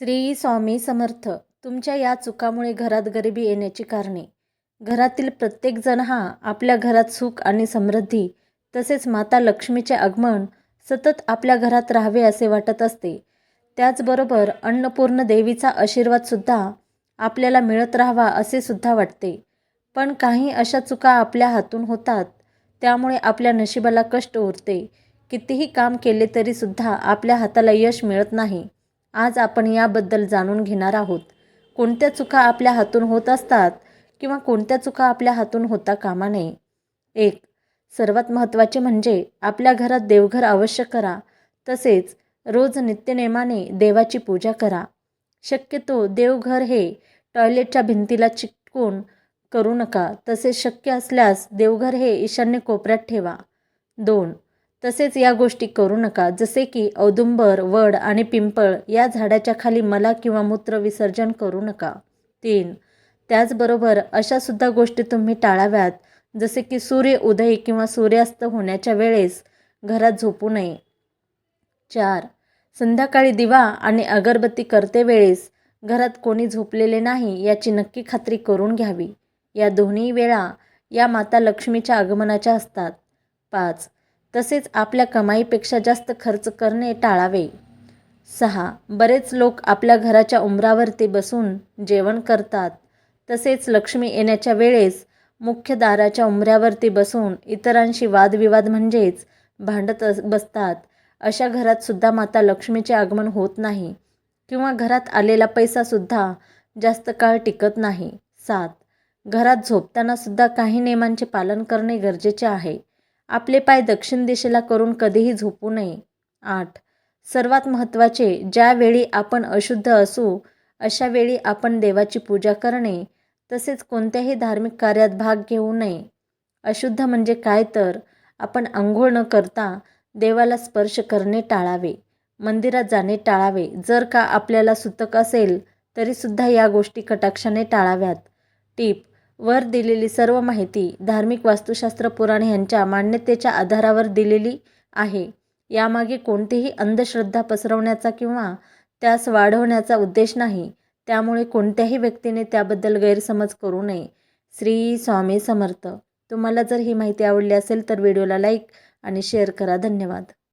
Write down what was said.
श्री स्वामी समर्थ तुमच्या या चुकामुळे घरात गरिबी येण्याची कारणे. घरातील प्रत्येकजण हा आपल्या घरात सुख आणि समृद्धी तसेच माता लक्ष्मीचे आगमन सतत आपल्या घरात राहावे असे वाटत असते. त्याचबरोबर अन्नपूर्ण देवीचा आशीर्वादसुद्धा आपल्याला मिळत राहावा असे सुद्धा वाटते. पण काही अशा चुका आपल्या हातून होतात त्यामुळे आपल्या नशिबाला कष्ट उरते. कितीही काम केले तरीसुद्धा आपल्या हाताला यश मिळत नाही. आज आपण याबद्दल जाणून घेणार आहोत. कोणत्या चुका आपल्या हातून होत असतात किंवा कोणत्या चुका आपल्या हातून होता कामा नये? एक सर्वात महत्त्वाचे म्हणजे आपल्या घरात देवघर अवश्य करा. तसेच रोज नित्यनेमाने देवाची पूजा करा. शक्यतो देवघर हे टॉयलेटच्या भिंतीला चिटकून करू नका. तसेच शक्य असल्यास देवघर हे ईशान्य कोपऱ्यात ठेवा. दोन तसेच या गोष्टी करू नका. जसे की औदुंबर वड आणि पिंपळ या झाडाच्या खाली मला किंवा मूत्र विसर्जन करू नका. तीन त्याचबरोबर अशा सुद्धा गोष्टी तुम्ही टाळाव्यात जसे की सूर्य उदय किंवा सूर्यास्त होण्याच्या वेळेस घरात झोपू नये. चार संध्याकाळी दिवा आणि अगरबत्ती करते वेळेस घरात कोणी झोपलेले नाही याची नक्की खात्री करून घ्यावी. या दोन्ही वेळा या माता लक्ष्मीच्या आगमनाच्या असतात. पाच तसेच आपल्या कमाईपेक्षा जास्त खर्च करणे टाळावे. सहा. बरेच लोक आपल्या घराच्या उंबरावरती बसून जेवण करतात. तसेच लक्ष्मी येण्याच्या वेळेस मुख्य दाराच्या उंबऱ्यावरती बसून इतरांशी वादविवाद म्हणजेच भांडत अस बसतात. अशा घरातसुद्धा माता लक्ष्मीचे आगमन होत नाही किंवा घरात आलेला पैसासुद्धा जास्त काळ टिकत नाही. सात. घरात झोपतानासुद्धा काही नियमांचे पालन करणे गरजेचे आहे. आपले पाय दक्षिण दिशेला करून कधीही झोपू नये. आठ. सर्वात महत्त्वाचे ज्यावेळी आपण अशुद्ध असू अशा वेळी आपण देवाची पूजा करणे तसेच कोणत्याही धार्मिक कार्यात भाग घेऊ नये. अशुद्ध म्हणजे काय तर? आपण आंघोळ न करता देवाला स्पर्श करणे टाळावे मंदिरात जाणे टाळावे जर का आपल्याला सुतक असेल तरीसुद्धा या गोष्टी कटाक्षाने टाळाव्यात. टीप. वर दिलेली सर्व माहिती धार्मिक वास्तुशास्त्र पुराण यांच्या मान्यतेच्या आधारावर दिलेली आहे. यामागे कोणतीही अंधश्रद्धा पसरवण्याचा किंवा त्यास वाढवण्याचा उद्देश नाही. त्यामुळे कोणत्याही व्यक्तीने त्याबद्दल गैरसमज करू नये. श्री स्वामी समर्थ. तुम्हाला जर ही माहिती आवडली असेल तर व्हिडिओला लाईक आणि शेअर करा. धन्यवाद.